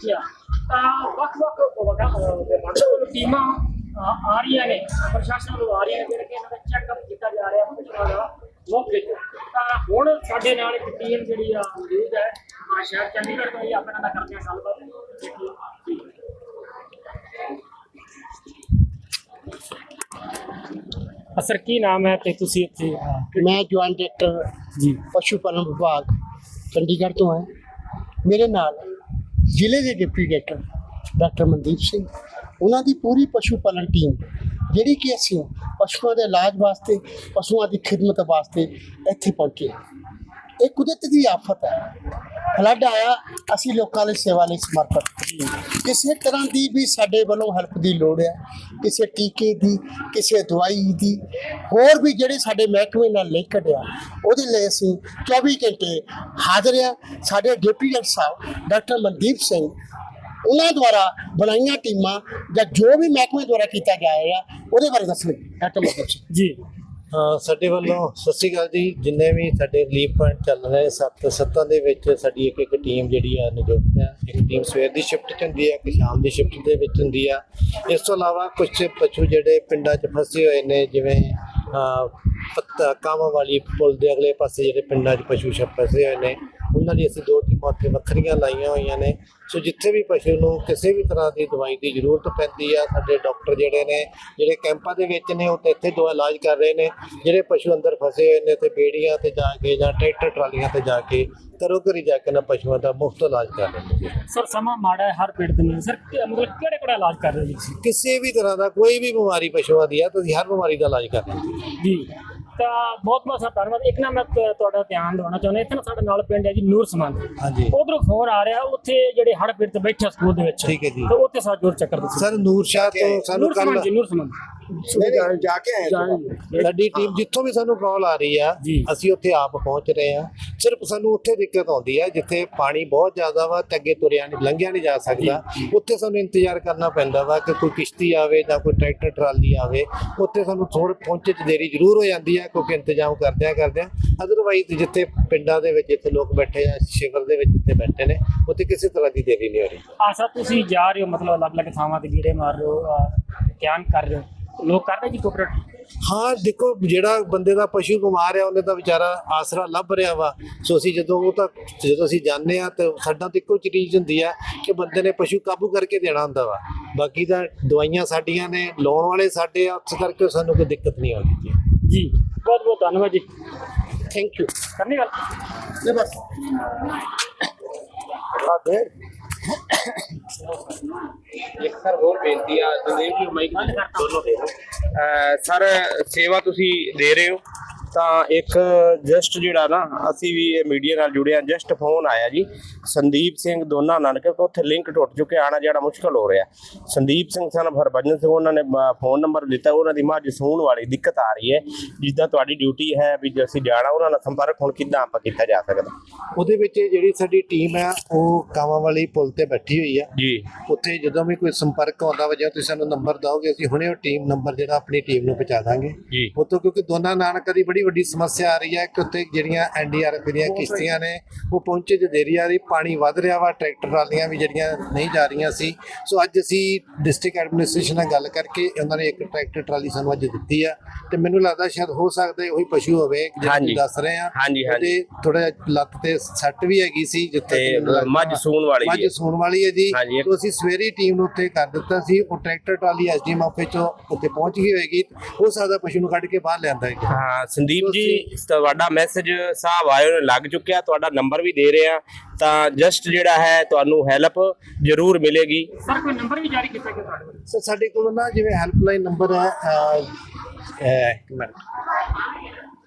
ਵੇਖਿਆ ਤਾਂ ਵੱਖ-ਵੱਖ ਵੱਖ ਟੀਮਾਂ ਆ ਆ ਰਹੀਆਂ ਨੇ ਪ੍ਰਸ਼ਾਸਨ ਵੱਲੋਂ ਆ ਰਹੀਆਂ ਨੇ ਜਿਹੜੇ ਕਿ ਇਹਨਾਂ ਦਾ ਚੈੱਕਅਪ ਕੀਤਾ ਜਾ ਰਿਹਾ ਪਸ਼ੂਆਂ ਦਾ ਮੌਕੇ ਤੇ ਤਾਂ ਹੁਣ ਸਾਡੇ ਨਾਲ ਇੱਕ ਟੀਮ ਜਿਹੜੀ ਆ ਮੌਜੂਦ ਹੈ ਆ ਸ਼ਹਿਰ ਚੰਡੀਗੜ੍ਹ ਤੋਂ ਹੀ ਆਪਣੇ ਨਾਲ ਕਰਦੇ ਹਾਂ ਗੱਲਬਾਤ ਦੇਖੀਏ ਅਸਰ ਕੀ ਨਾਮ ਹੈ ਤੇ ਤੁਸੀਂ ਇੱਥੇ ਮੈਂ ਜੁਆਇੰਟ ਡਾਇਰੈਕਟਰ ਜੀ ਪਸ਼ੂ ਪਾਲਣ ਵਿਭਾਗ ਚੰਡੀਗੜ੍ਹ ਤੋਂ ਹਾਂ ਮੇਰੇ ਨਾਲ ਜ਼ਿਲ੍ਹੇ ਦੇ deputy director doctor Mandeep Singh. ਉਹਨਾਂ ਦੀ ਪੂਰੀ ਪਸ਼ੂ ਪਾਲਣ ਟੀਮ, ਜਿਹੜੀ ਕਿ ਅਸੀਂ ਪਸ਼ੂਆਂ ਦੇ ਇਲਾਜ ਵਾਸਤੇ, ਪਸ਼ੂਆਂ ਦੀ ਖਿਦਮਤ ਵਾਸਤੇ ਇੱਥੇ ਪਹੁੰਚੇ। ਇਹ ਕੁਦਰਤ ਦੀ ਆਫਤ ਹੈ। ਫਲੱਡ ਆਇਆ, ਅਸੀਂ ਲੋਕਾਂ ਲਈ ਸੇਵਾ ਲਈ ਸਮਰਪਿਤ ਕਿਸੇ ਤਰ੍ਹਾਂ ਦੀ ਵੀ ਸਾਡੇ ਵੱਲੋਂ ਹੈਲਪ ਦੀ ਲੋੜ ਹੈ, ਕਿਸੇ ਟੀਕੇ ਦੀ, ਕਿਸੇ ਦਵਾਈ ਦੀ, ਹੋਰ ਵੀ ਜਿਹੜੇ ਸਾਡੇ ਮਹਿਕਮੇ ਨਾਲ ਲਿੰਕਡ ਆ ਉਹਦੇ ਲਈ ਅਸੀਂ 24 ਘੰਟੇ ਹਾਜ਼ਰ ਆ ਸਾਡੇ ਡਿਪਟੀ ਡਾਕਟਰ ਸਾਹਿਬ, ਡਾਕਟਰ ਮਨਦੀਪ ਸਿੰਘ, ਉਹਨਾਂ ਦੁਆਰਾ ਬਣਾਈਆਂ ਟੀਮਾਂ ਜਾਂ ਜੋ ਵੀ ਮਹਿਕਮੇ ਦੁਆਰਾ ਕੀਤਾ ਜਾ ਰਿਹਾ ਉਹਦੇ ਬਾਰੇ ਦੱਸਣਗੇ ਡਾਕਟਰ ਮਨਦੀਪ ਸਿੰਘ। ਜੀ। ਸਾਡੇ ਵੱਲੋਂ ਸਤਿ ਸ਼੍ਰੀ ਅਕਾਲ ਜੀ। ਜਿੰਨੇ ਵੀ ਸਾਡੇ ਰਿਲੀਫ ਪੁਆਇੰਟ ਚੱਲ ਰਹੇ ਸੱਤ ਸੱਤਾਂ ਦੇ ਵਿੱਚ ਸਾਡੀ ਇੱਕ ਇੱਕ ਟੀਮ ਜਿਹੜੀ ਆ ਨਿਯੁਕਤ ਹੈ। ਇੱਕ ਟੀਮ ਸਵੇਰ ਦੀ ਸ਼ਿਫਟ 'ਚ ਹੁੰਦੀ ਹੈ ਇੱਕ ਸ਼ਾਮ ਦੀ ਸ਼ਿਫਟ ਦੇ ਵਿੱਚ ਹੁੰਦੀ ਆ। ਇਸ ਤੋਂ ਇਲਾਵਾ ਕੁਝ ਪਸ਼ੂ ਜਿਹੜੇ ਪਿੰਡਾਂ 'ਚ ਫਸੇ ਹੋਏ ਨੇ, ਜਿਵੇਂ ਪੱਤਾ, ਕਾਵਾਂ ਵਾਲੀ ਪੁਲ ਦੇ ਅਗਲੇ ਪਾਸੇ ਜਿਹੜੇ ਪਿੰਡਾਂ 'ਚ ਪਸ਼ੂ ਛਪ ਫਸੇ ਹੋਏ ਨੇ ਉਹਨਾਂ ਦੀ ਅਸੀਂ ਦੋ ਟੀਮਾਂ ਉੱਥੇ ਵੱਖਰੀਆਂ ਲਾਈਆਂ ਹੋਈਆਂ ਨੇ। ਸੋ ਜਿੱਥੇ ਵੀ ਪਸ਼ੂ ਨੂੰ ਕਿਸੇ ਵੀ ਤਰ੍ਹਾਂ ਦੀ ਦਵਾਈ ਦੀ ਜ਼ਰੂਰਤ ਪੈਂਦੀ ਆ ਸਾਡੇ ਡਾਕਟਰ ਜਿਹੜੇ ਨੇ ਜਿਹੜੇ ਕੈਂਪਾਂ ਦੇ ਵਿੱਚ ਨੇ ਉਹ ਤਾਂ ਇੱਥੇ ਦਵਾ ਇਲਾਜ ਕਰ ਰਹੇ ਨੇ। ਜਿਹੜੇ ਪਸ਼ੂ ਅੰਦਰ ਫਸੇ ਹੋਏ ਨੇ ਤੇ ਬੇੜੀਆਂ ਤੇ ਜਾ ਕੇ ਜਾਂ ਟਰੈਕਟਰ ਟਰਾਲੀਆਂ ਤੇ ਜਾ ਕੇ ਘਰੋਂ ਘਰੀ ਜਾ ਕੇ ਨਾ ਪਸ਼ੂਆਂ ਦਾ ਮੁਫਤ ਇਲਾਜ ਕਰ ਰਹੇ ਨੇ ਜੀ। ਸਰ ਸਮਾਂ ਮਾੜਾ ਹੈ ਹਰ ਪੇਟ ਦੇ ਨਾਲ। ਸਰ ਮਤਲਬ ਕਿਹੜੇ ਕਿਹੜਾ ਇਲਾਜ ਕਰ ਰਹੇ ਤੁਸੀਂ? ਕਿਸੇ ਵੀ ਤਰ੍ਹਾਂ ਦਾ ਕੋਈ ਵੀ ਬਿਮਾਰੀ ਪਸ਼ੂਆਂ ਦੀ ਆ ਤੁਸੀਂ ਹਰ ਬਿਮਾਰੀ ਦਾ ਇਲਾਜ ਕਰ ਰਹੇ ਜੀ। ਤਾਂ ਬਹੁਤ ਬਹੁਤ ਸਰ ਧੰਨਵਾਦ। ਇੱਕ ਨਾ ਮੈਂ ਤ- ਤੁਹਾਡਾ ਧਿਆਨ ਦਿਵਾਉਣਾ ਚਾਹੁੰਦਾ ਇੱਥੇ ਨਾ ਸਾਡੇ ਨਾਲ ਪਿੰਡ ਹੈ ਜੀ ਨੂਰ ਹਾਂਜੀ। ਉਧਰੋਂ ਫੋਨ ਆ ਰਿਹਾ ਉੱਥੇ ਜਿਹੜੇ ਹੜ ਪੀੜਤ ਬੈਠੇ ਆ ਸਕੂਲ ਦੇ ਵਿੱਚ। ਠੀਕ ਹੈ ਜੀ। ਤੇ ਉੱਥੇ ਸਾਡਾ ਜੋਰ ਚੱਕਰ ਦੱਸੋ ਸਰ ਨੂਰ ਸ਼ਾਹ ਤੋਂ ਸਾਨੂੰ ਨੂਰ ਸਮਾਨ ਕੱਲ ਜੀ ਨੂਰ ਸਮਾਨ ਜਾ ਕੇ ਆਏ ਸਾਡੀ ਟੀਮ ਜਿੱਥੋਂ ਵੀ ਸਾਨੂੰ ਕਾਲ ਆ ਰਹੀ ਆ ਜੀ। ਅਸੀਂ ਉੱਥੇ ਆਪ ਪਹੁੰਚ ਰਹੇ ਆ। ਸਿਰਫ ਸਾਨੂੰ ਉੱਥੇ ਦਿੱਕਤ ਆਉਂਦੀ ਆ ਜਿੱਥੇ ਪਾਣੀ ਬਹੁਤ ਜ਼ਿਆਦਾ ਵਾ ਤੇ ਅੱਗੇ ਤੁਰਿਆ ਨਹੀਂ ਲੰਘਿਆ ਨਹੀਂ ਜਾ ਸਕਦਾ। ਉੱਥੇ ਸਾਨੂੰ ਇੰਤਜ਼ਾਰ ਕਰਨਾ ਪੈਂਦਾ ਵਾ ਕਿ ਕੋਈ ਕਿਸ਼ਤੀ ਆਵੇ ਜਾਂ ਕੋਈ ਟਰੈਕਟਰ ਟਰਾਲੀ ਆਵੇ। ਉੱਥੇ ਸਾਨੂੰ ਥੋੜਾ ਪਹੁੰਚੇ ਚ ਦੇਰੀ ਜ਼ਰੂਰ ਹੋ ਜਾਂਦੀ ਆ ਕਿਉਂਕਿ ਇੰਤਜ਼ਾਮ ਕਰਦਿਆਂ ਕਰਦਿਆਂ ਅਦਰਵਾਈਜ਼ ਜਿੱਥੇ ਪਿੰਡਾਂ ਦੇ ਵਿੱਚ ਜਿੱਥੇ ਲੋਕ ਬੈਠੇ ਆ ਸ਼ਿਵਰ ਦੇ ਵਿੱਚ ਜਿੱਥੇ ਬੈਠੇ ਨੇ ਉੱਥੇ ਕਿਸੇ ਤਰ੍ਹਾਂ ਦੀ ਦੇਰੀ ਨਹੀਂ ਹੋ ਰਹੀ। ਆਸਾ ਤੁਸੀਂ ਜਾ ਰਹੇ ਹੋ ਮਤਲਬ ਅਲੱਗ-ਅਲੱਗ ਥਾਵਾਂ ਤੇ ਗੀੜੇ ਮਾਰ ਰਹੇ ਹੋ ਅਹ, ਧਿਆਨ ਕਰ ਰਹੇ ਹੋ। ਲੋਕ ਕਰਦੇ ਜੀ ਕੋਪਰੇਟ ਹਾਂ ਦੇਖੋ ਜਿਹੜਾ ਬੰਦੇ ਦਾ ਪਸ਼ੂ ਬਿਮਾਰ ਆ ਉਹਨੇ ਤਾਂ ਵਿਚਾਰਾ ਆਸਰਾ ਲੱਭ ਰਿਹਾ ਵਾ। ਸੋ ਅਸੀਂ ਜਦੋਂ ਉਹ ਤਾਂ ਜਦੋਂ ਅਸੀਂ ਜਾਂਦੇ ਆ ਤੇ ਸਾਡਾ ਤਾਂ ਇੱਕੋ ਚੀਜ਼ ਹੁੰਦੀ ਆ ਕਿ ਬੰਦੇ ਨੇ ਪਸ਼ੂ ਕਾਬੂ ਕਰਕੇ ਦੇਣਾ ਹੁੰਦਾ ਵਾ। ਬਾਕੀ ਤਾਂ ਦਵਾਈਆਂ ਸਾਡੀਆਂ ਨੇ ਲਾਉਣ ਵਾਲੇ ਸਾਡੇ ਆ ਉਸ ਕਰਕੇ ਸਾਨੂੰ ਕੋਈ ਦਿੱਕਤ ਨਹੀਂ ਆਉਂਦੀ ਜੀ। ਜੀ ਬਹੁਤ ਬਹੁਤ ਧੰਨਵਾਦ ਜੀ। ਥੈਂਕ ਯੂ ਕਰਨੀ ਗੱਲ? ਲੈ ਬਸ। ਇੱਕ ਸਰ ਹੋਰ ਬੇਨਤੀ ਆ ਸੰਦੀਪ ਜੀ, ਮਾਈਕ ਦੋਨੋਂ ਦੇ ਦਿਓ। ਸਰ, ਸੇਵਾ ਤੁਸੀਂ ਦੇ ਰਹੇ ਹੋ? ਤਾਂ ਇੱਕ ਜਸਟ ਜਿਹੜਾ ਨਾ ਅਸੀਂ ਵੀ ਇਹ ਮੀਡੀਆ ਨਾਲ ਜੁੜੇ ਆ ਜਸਟ ਫੋਨ ਆਇਆ ਜੀ। ਸੰਦੀਪ ਸਿੰਘ ਦੋਨਾ ਨਾਨਕ ਤੋਂ ਉੱਥੇ ਲਿੰਕ ਟੁੱਟ ਚੁੱਕਿਆ ਆਣਾ ਜਿਹੜਾ ਮੁਸ਼ਕਲ ਹੋ ਰਿਹਾ। ਸੰਦੀਪ ਸਿੰਘ ਸਨ ਹਰਭਜਨ ਸਿੰਘ ਉਹਨਾਂ ਨੇ ਫੋਨ ਨੰਬਰ ਦਿੱਤਾ ਉਹਨਾਂ ਦੀ ਮੱਝ ਸੂਣ ਵਾਲੀ ਦਿੱਕਤ ਆ ਰਹੀ ਹੈ। ਜਿੱਦਾਂ ਤੁਹਾਡੀ ਡਿਊਟੀ ਹੈ ਵੀ ਜੇ ਅਸੀਂ ਜਾਣਾ ਉਹਨਾਂ ਨਾਲ ਸੰਪਰਕ ਹੁਣ ਕਿੱਦਾਂ ਆਪਾਂ ਕੀਤਾ ਜਾ ਸਕਦਾ? ਉਹਦੇ ਵਿੱਚ ਜਿਹੜੀ ਸਾਡੀ ਟੀਮ ਆ ਉਹ ਕਾਵਾਂ ਵਾਲੀ ਪੁਲ ਤੇ ਬੈਠੀ ਹੋਈ ਆ ਜੀ। ਉੱਥੇ ਜਦੋਂ ਵੀ ਕੋਈ ਸੰਪਰਕ ਆਉਂਦਾ ਵਾ ਜਾਂ ਤੁਸੀਂ ਸਾਨੂੰ ਨੰਬਰ ਦਿਓਗੇ ਅਸੀਂ ਹੁਣੇ ਉਹ ਟੀਮ ਨੰਬਰ ਜਿਹੜਾ ਆਪਣੀ ਟੀਮ ਨੂੰ ਪਹੁੰਚਾ ਦਾਂਗੇ। ਜੀ। ਉਤੋਂ ਕਿਉਂਕਿ ਦੋਨਾਂ ਨਾਨਕ ਦੀ ਬੜੀ ਵੱਡੀ ਸਮੱਸਿਆ ਆ ਰਹੀ ਹੈ ਕਿ ਉੱਥੇ ਜਿਹੜੀਆਂ ਐਨਡੀਆਰਐਫ ਦੀਆਂ ਕਿਸ਼ਤੀਆਂ ਨੇ ਉਹ ਪਹੁੰਚੇ ਚ ਦੇਰੀ ਆ ਰਹੀ ਪਾਣੀ ਵੱਧ ਰਿਹਾ ਵਾ ਟਰੈਕਟਰ ਟਰਾਲੀਆਂ ਵੀ ਜਿਹੜੀਆਂ ਨਹੀਂ ਜਾ ਰਹੀਆਂ ਸੀ ਸੋ ਅੱਜ ਅਸੀਂ ਡਿਸਟ੍ਰਿਕਟ ਐਡਮਿਨਿਸਟ੍ਰੇਸ਼ਨ ਨਾਲ ਗੱਲ ਕਰਕੇ ਉਹਨਾਂ ਨੇ ਇੱਕ ਟਰੈਕਟਰ ਟਰਾਲੀ ਸਾਨੂੰ ਅੱਜ ਦਿੱਤੀ ਆ ਤੇ ਮੈਨੂੰ ਲੱਗਦਾ ਸ਼ਾਇਦ ਹੋ ਸਕਦਾ ਹੈ ਉਹੀ ਪਸ਼ੂ ਹੋਵੇ ਜਿਹੜਾ ਦੱਸ ਰਹੇ ਆ ਹਾਂਜੀ, ਹਾਂਜੀ। ਥੋੜਾ ਲੱਤ ਤੇ ਸੱਟ ਵੀ ਹੈਗੀ ਸੀ ਜਿੱਥੇ ਤੇ ਮੱਝ ਸੂਣ ਵਾਲੀ ਮੱਝ। ਸੂਣ ਵਾਲੀ ਹੈ ਜੀ। ਤੋਂ ਅਸੀਂ ਸਵੇਰੀ ਟੀਮ ਨੂੰ ਉੱਥੇ ਕਰ ਦਿੱਤਾ ਸੀ ਉਹ ਟਰੈਕਟਰ ਟਰਾਲੀ ਐਸਡੀਐਮ ਆਫਿਸ ਚੋਂ ਉੱਥੇ ਪਹੁੰਚ ਗਈ ਹੋਏਗੀ ਹੋ ਸਕਦਾ ਪਸ਼ੂ ਨੂੰ ਕੱਢ ਕੇ ਬਾਹਰ ਲਿਆਂਦਾ ਹੈ ਹਾਂ ਸੰਦੀਪ ਜੀ ਤੁਹਾਡਾ ਮੈਸੇਜ ਸਾਹਿਬ ਆਇਓ ਨੇ ਲੱਗ ਚੁੱਕਿਆ ਤੁਹਾਡਾ ਨੰਬਰ ਵੀ ਦੇ ਰਹੇ ਆ ਤਾਂ ਜਸਟ ਜਿਹੜਾ ਹੈ ਤੁਹਾਨੂੰ ਹੈਲਪ ਜ਼ਰੂਰ ਮਿਲੇਗੀ। ਸਰ ਕੋਈ ਨੰਬਰ ਵੀ ਜਾਰੀ ਕੀਤਾ ਗਿਆ ਤੁਹਾਡੇ ਸਰ ਸਾਡੇ ਕੋਲ ਨਾ ਜਿਵੇਂ ਹੈਲਪਲਾਈਨ ਨੰਬਰ ਹੈ ਇੱਕ ਮਿੰਟ।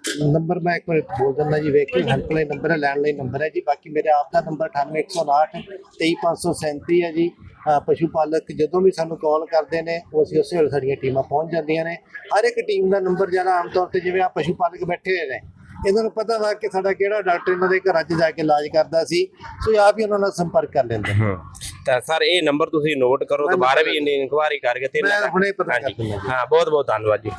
ਨੰਬਰ ਮੈਂ ਇੱਕ ਵਾਰ ਬੋਲ ਦਿੰਦਾ ਜੀ ਵੇਖ ਕੇ ਹੈਲਪਲਾਈਨ ਨੰਬਰ ਹੈ ਲੈਂਡਲਾਈਨ ਨੰਬਰ ਹੈ ਜੀ। ਬਾਕੀ ਮੇਰੇ ਆਪ ਦਾ ਨੰਬਰ 98159 23537 ਹੈ ਜੀ। ਪਸ਼ੂ ਪਾਲਕ ਜਦੋਂ ਵੀ ਸਾਨੂੰ ਕਾਲ ਕਰਦੇ ਨੇ ਉਹ ਅਸੀਂ ਉਸੇ ਵੇਲੇ ਸਾਡੀਆਂ ਟੀਮਾਂ ਪਹੁੰਚ ਜਾਂਦੀਆਂ ਨੇ। ਹਰ ਇੱਕ ਟੀਮ ਦਾ ਨੰਬਰ ਜਿਹੜਾ ਆਮ ਤੌਰ ਤੇ ਜਿਵੇਂ ਆ ਪਸ਼ੂ ਪਾਲਕ ਬੈਠੇ ਹੋਏ ਨੇ ਇਹਨਾਂ ਨੂੰ ਪਤਾ ਵਾ ਕਿ ਸਾਡਾ ਕਿਹੜਾ ਡਾਕਟਰ ਇਹਨਾਂ ਦੇ ਘਰਾਂ 'ਚ ਜਾ ਕੇ ਇਲਾਜ ਕਰਦਾ ਸੀ। ਸੋ ਆਪ ਹੀ ਉਹਨਾਂ ਨਾਲ ਸੰਪਰਕ ਕਰ ਲੈਂਦੇ ਤਾਂ ਸਰ ਇਹ ਨੰਬਰ ਤੁਸੀਂ ਨੋਟ ਕਰੋ ਦੁਬਾਰਾ ਵੀ ਇਨਕੁਆਰੀ ਕਰਕੇ ਤੇ ਮੈਂ ਹੁਣੇ ਪਤਾ ਕਰ ਹਾਂਜੀ। ਦਿੰਦਾ ਜੀ। ਹਾਂ ਬਹੁਤ ਬਹੁਤ ਧੰਨਵਾਦ ਜੀ।